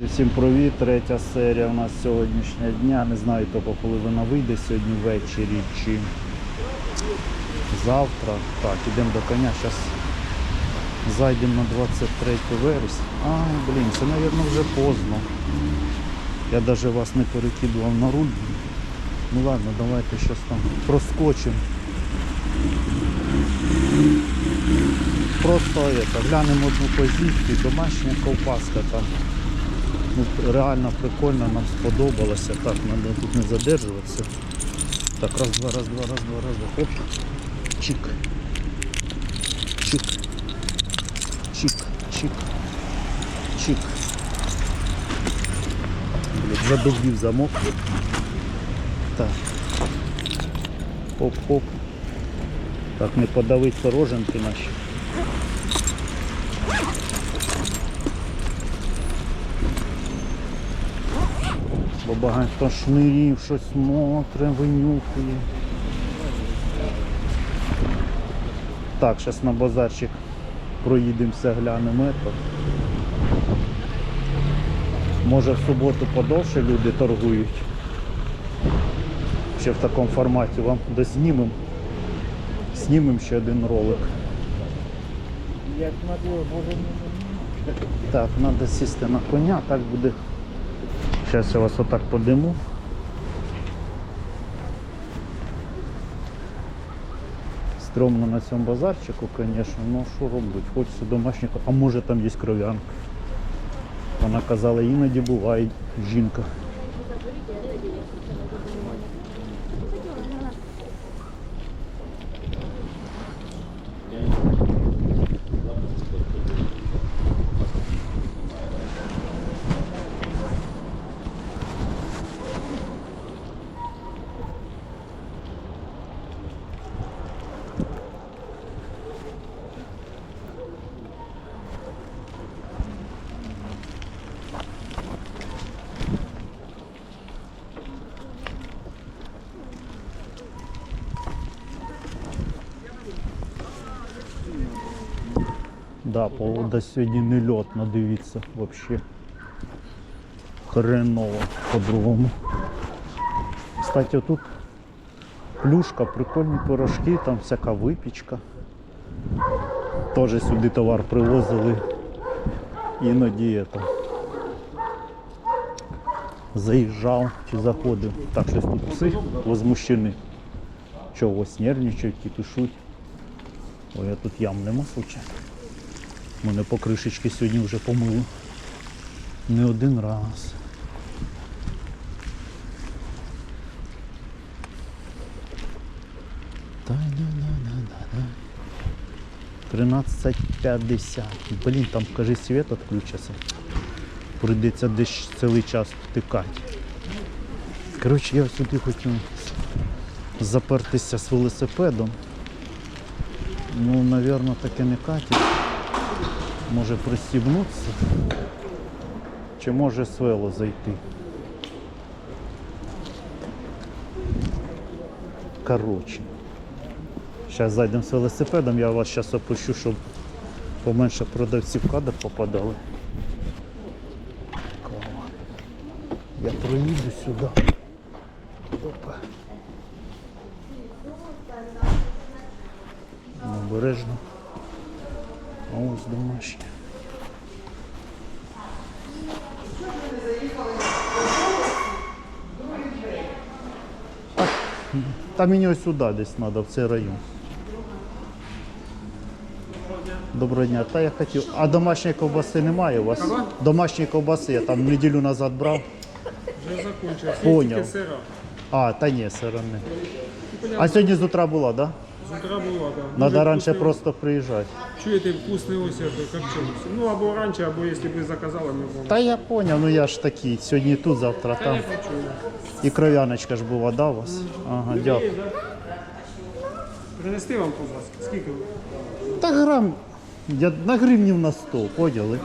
Всім привіт, третя серія у нас сьогоднішнього дня. Не знаю тільки коли вона вийде сьогодні ввечері чи завтра. Так, ідемо до коня. Зараз зайдемо на 23 вересня. А, блін, це, мабуть, вже поздно. Я навіть вас не перекидував на руль. Ну ладно, давайте щось там проскочимо. Просто это, глянемо одну позицію, домашня ковбаска там. Ну, реально прикольно, нам сподобалося. Так, треба тут не задержуватися. Так, раз, два, раз, два, раз, два, раз, два. Оп. Чик. Чик. Чик. Чик. Чик. Задубів замок. Так. Оп-оп. Так, не подавить пороженки наші. Бо багато шнирів, щось смотре, винюхує. Так, зараз на базарчик проїдемося, глянемо. ето. Може в суботу подовше люди торгують. Ще в такому форматі вам дознімемо. Знімемо ще один ролик. Як на Так, треба сісти на коня, так буде. Зараз я вас отак подиму. Стромно на цьому базарчику, звісно, ну що робити, хочеться домашнього, а може там є кров'янка. Вона казала, іноді буває жінка. Да, погода сьогодні не льотна, дивіться, взагалі. Хреново по-другому. Кстати, тут плюшка, прикольні пирожки, там всяка випічка. Теж сюди товар привозили. Іноді это, заїжджав чи заходив. Так, щось тут пси возмущені. Чогось нервничають, кипішуть. Ой, а тут ям нема случайно. Мене покришечки сьогодні вже помили. Не один раз. Та-да-да-да-да-да. 13.50. Блін, там каже світ відключився. Прийдеться десь цілий час втикати. Коротше, я сюди хочу запертися з велосипедом. Ну, напевно, таке не катить. Може пристібнутися. Чи може свело зайти. Коротше. Зараз зайдемо з велосипедом, я вас зараз опущу, щоб поменше продавців в кадр попадали. Я проїду сюди. Опа. Обережно. А ось домашня. Так, Та мені ось сюди десь треба, в цей район. Доброго дня. Та я хотів. А домашньої ковбаси немає у вас? Домашньої ковбаси я там неділю назад брав. Вже закончилось. Поняв. А, та ні, сира не. А сьогодні з утра була, так? Да? З утра була, так. Надо раніше просто приїжджати. Чуєте, вкусний это, копчений. Ну, або раніше, або якщо б заказали, ми б. Та я поняв, ну я ж такий. Сьогодні тут, завтра Та там. І кров'яночка ж була, да, у вас? Ага, дякую. Принести вам ковбаски? Скільки? ви? Та грам. Я на гривнів на 100, поняли?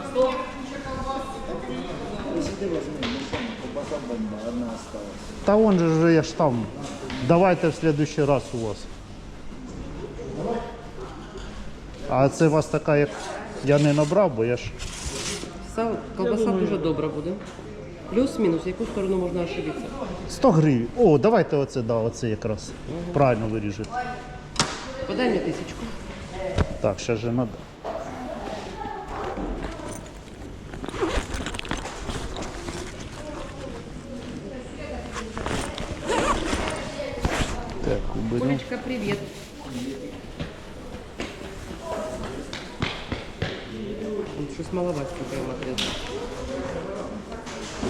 Та он же ж я ж там. Давайте в следующий раз у вас. А це у вас така, як я не набрав, бо я ж Сало, колбаса думаю- дуже добра буде. Плюс-мінус, в яку сторону можна ошибитися. 100 гривень. О, давайте оце, да, оце якраз. Правильно виріжете. Подай мені тисячку. Так, ще же надо. Так, уберем. Олечка, привіт. Тут щось маловатське прямо отрізати.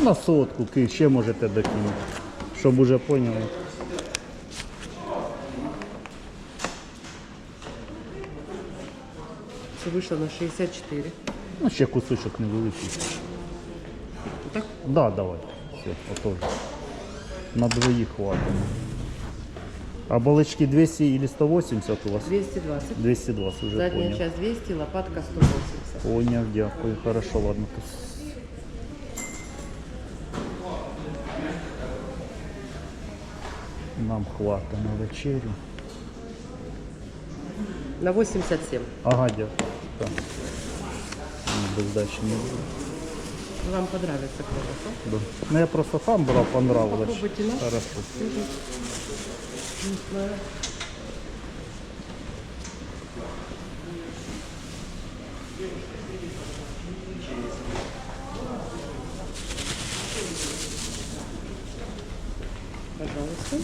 На сотку ки- ще можете докинути. Щоб уже поняли. Це вийшло на 64. Ну, ще кусочок невеликий. Так? Да, давай. Все, отож. На двоїх хватить. А балычки 200 или 180 у вас? 220. 220 уже Задняя понял. часть 200, лопатка 180. Понял, дякую. Хорошо, ладно. Нам хватить на вечерю. На 87. Ага, дякую. Так. Без дачі не буде. Вам понравится колбаса? Да. Ну я просто сам брав, понравилось. Попробуйте наш. Хорошо. Пожалуйста.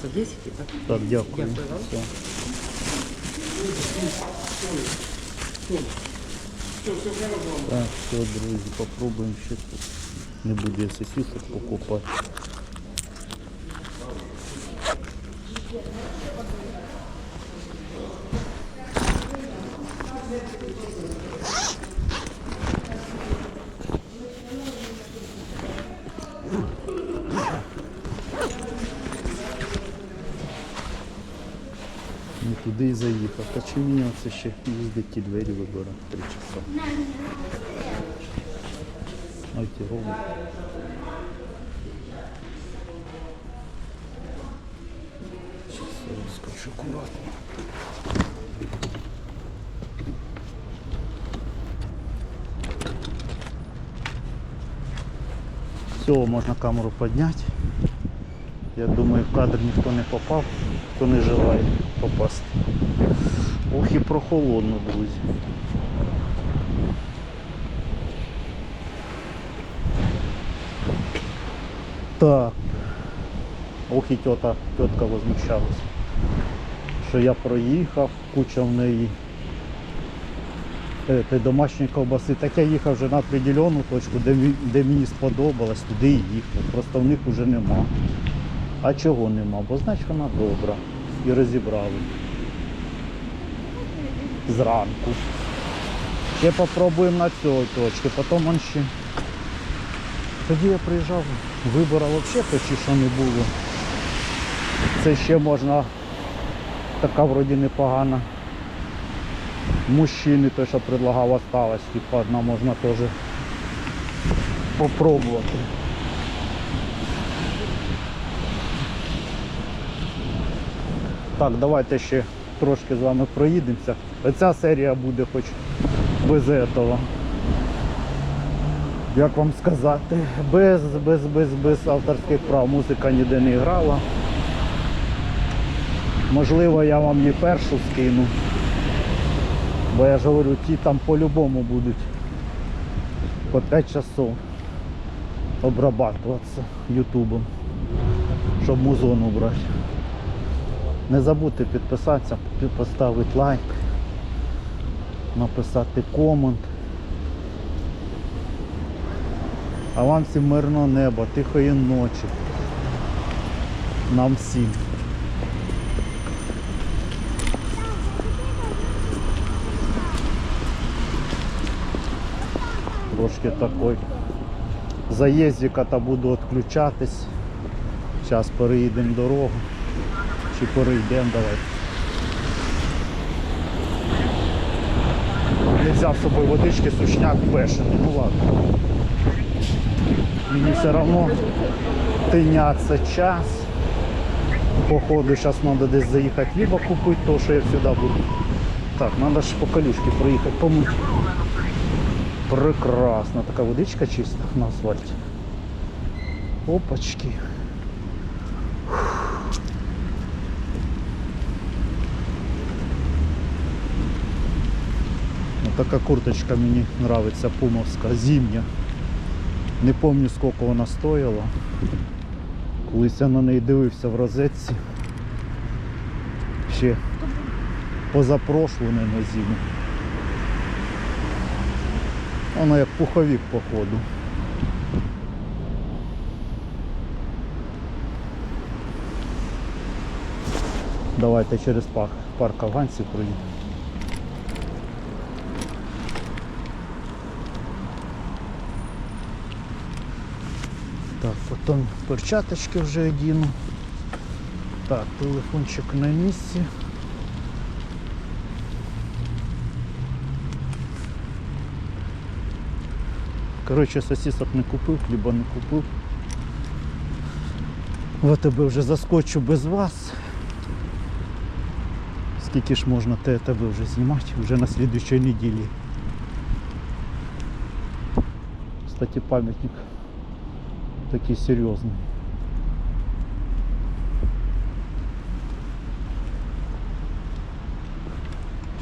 Садись и так. Так, дякую. Дякую вам. Все. Так, все, друзі, попробуємо ще тут. Не буду я сосисок покупати. Та ще їздить ті двері вибирати три часа. Ой, ті робот. Щас я. Все, можна камеру підняти. Я думаю, в кадр ніхто не попав, хто не желає попасти. Ох і прохолодно, друзі. Так. Ох і тьота, тітка возмущалась. Що я проїхав, куча в неї е, домашньої ковбаси. Так я їхав вже на определену точку, де, де мені сподобалось, туди і їхав. Просто в них вже нема. А чого нема? Бо значить вона добра. І розібрали. Зранку. Ще попробуємо на цій точці, потім он ще. Тоді я приїжджав, вибора взагалі почти що не було. Це ще можна така вроді непогана. Мужчини те, що предлагав, осталось, типа одна можна теж попробувати. Так, давайте ще трошки з вами проїдемося. Ця серія буде хоч без этого. Як вам сказати, без, без, без, без авторських прав музика ніде не грала. Можливо, я вам не першу скину. Бо я ж говорю, ті там по-любому будуть по 5 часов обрабатуватися ютубом, щоб музон убрати. Не забудьте підписатися, поставити лайк, написати комент. А вам всім мирного неба, тихої ночі. Нам всім. Трошки такой заїздика та буду відключатись. Зараз переїдемо дорогу. Чи перейдемо, давай. Не взяв з собою водички, сушняк бешений. Ну ладно. Мені все одно тиняться час. Походу зараз треба десь заїхати либо купити то, що я сюди буду. Так, треба ж по колючки проїхати, помити. Прекрасно. Така водичка чиста на асфальті. Опачки. Така курточка мені нравиться, пумовська, зимня. Не пам'ятаю скільки вона стояла. Колись я на неї дивився в розетці. Ще позапрошлу, не на зиму. Вона як пуховик походу. Давайте через парк, парк афганців проїдемо. потім перчаточки вже одіну. Так, телефончик на місці. Коротше, сосисок не купив, хліба не купив. В тебе вже заскочу без вас. Скільки ж можна те тебе вже знімати вже на слідуючій неділі. Кстати, пам'ятник такий серйозний.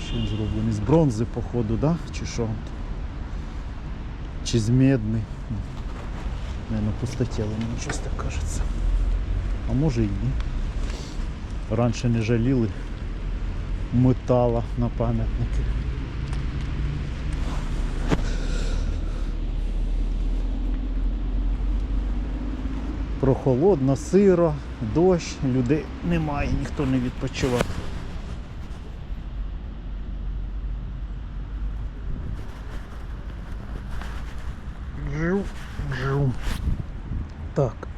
Ще він зроблений з бронзи, походу, да? Чи що? Чи з медний? Наверное, пустотело, мені щось так кажеться. А може і ні. Раніше не жаліли метала на пам'ятники. Прохолодно, сиро, дощ, людей немає, ніхто не жив. Так.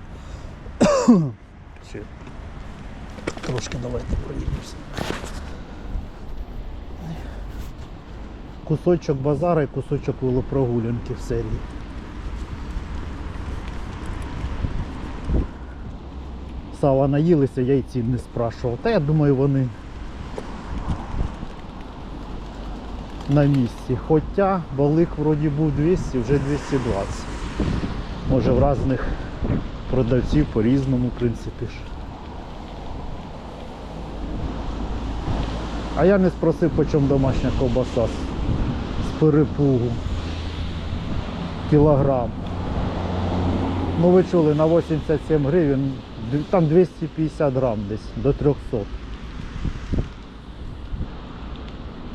Все. Трошки давайте проїдемося. Кусочок базара і кусочок велопрогулянки в серії. Сала наїлися, я й цін не спрашував. Та я думаю, вони на місці. Хоча балик вроді був 200, вже 220. Може в різних продавців по-різному, в принципі ж. А я не спросив, по чому домашня ковбаса з, перепугу. Кілограм. Ну ви чули, на 87 гривень, там 250 грам десь, до 300.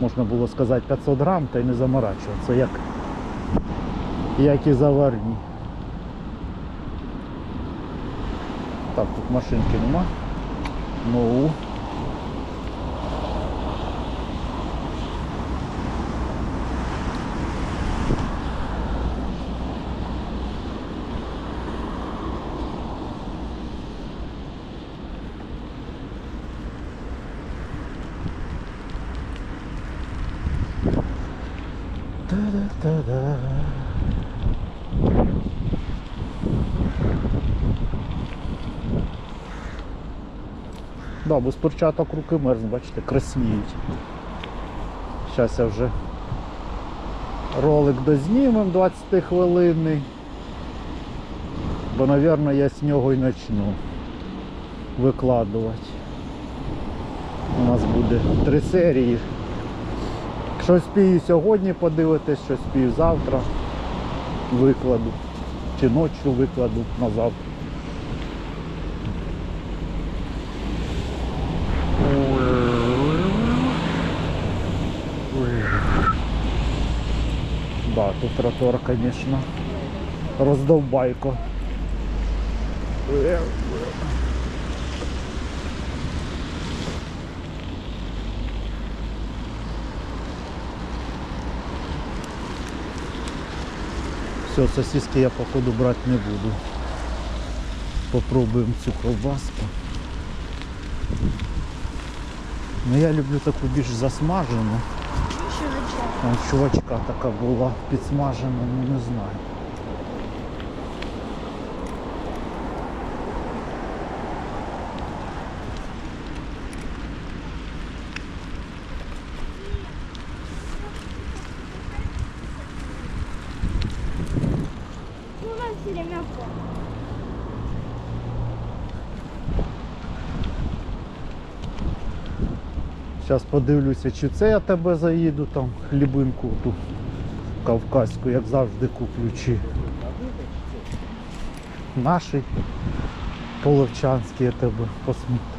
Можна було сказати 500 грам та й не заморачуватися, як, як і заварні. Так, тут машинки нема. Ну. Та-да-та-да. Да, без перчаток руки мерзнуть, бачите, красніють. Зараз я вже ролик дознімем 20 хвилинний. Бо, мабуть, я з нього і почну викладувати. У нас буде три серії. Що спію сьогодні подивитись, що спію завтра викладу. Чи ночі викладу на завтра. Да, тут тротуар, конечно, роздовбайко. Все, сосиски я походу брать не буду. Попробуем цю ковбаску. Ну я люблю таку більш засмажену. Там чувачка така була підсмажена, ну не знаю. Время года. Зараз подивлюся, чи це я тебе заїду, там хлібинку ту кавказьку, як завжди куплю, чи наші половчанські я тебе посмотрю.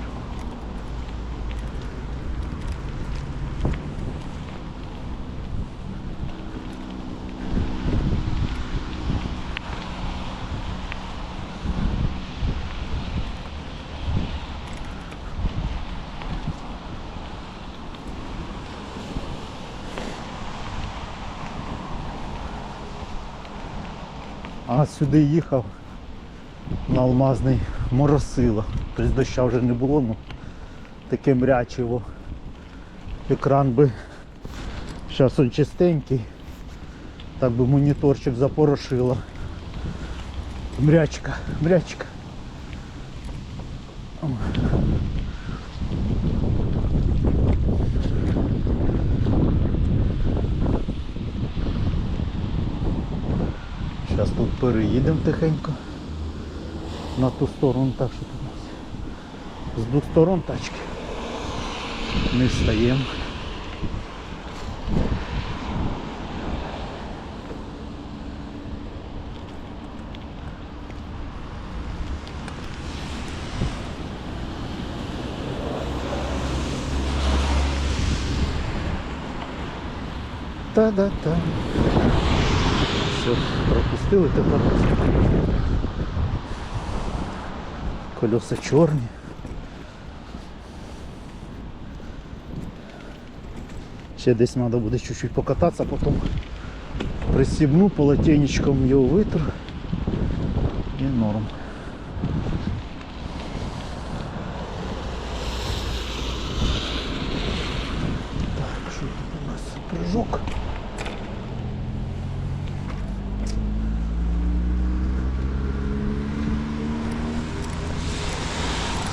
Сюди їхав на алмазний моросило. Тобто доща вже не було, ну таке мрячиво. Екран би зараз він чистенький. Так би моніторчик запорошило. Мрячка, мрячка. Зараз тут переїдемо тихенько на ту сторону, так що тут у нас з двох сторон тачки. Не встаємо. Та-да-та. Все, пропустили тепер. Колеса чорні. Ще десь треба буде чуть-чуть покататися, потім присібну полотенечком його витру і норм. Так, що тут у нас прыжок?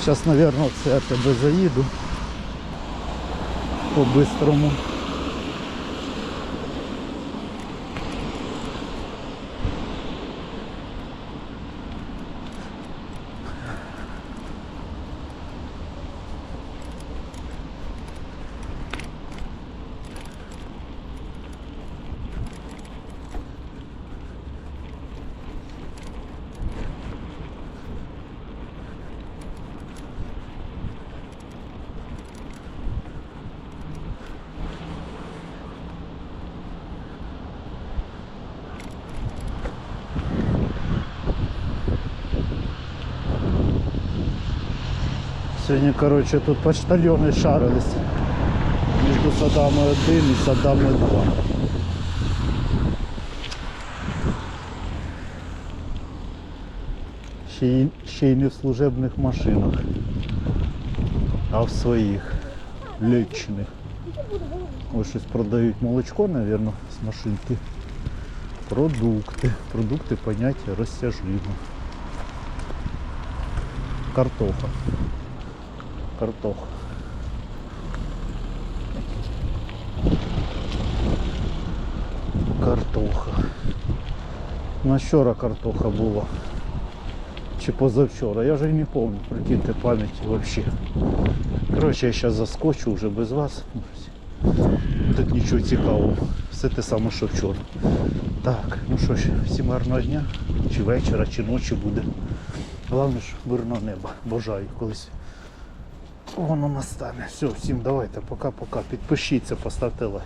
Сейчас, наверное, це я тебе заїду по-бистрому. Сьогодні, коротше, тут почтальони шарились між садами 1 і садами 2. Ще й, ще й не в служебних машинах, а в своїх лічних. Ось щось продають молочко, мабуть, з машинки. Продукти. Продукти поняття розтяжливо. Картоха. Картоха. Картоха. На вчора картоха була. Чи позавчора. Я вже не пам'ятаю, прикиньте пам'яті взагалі. Коротше, я зараз заскочу вже без вас. Тут нічого цікавого. Все те саме, що вчора. Так, ну що ж, всім гарного дня, чи вечора, чи ночі буде. Головне ж мирного неба. Бажаю колись воно настане. Все, всім давайте, пока-пока. Підпишіться, поставте лайк.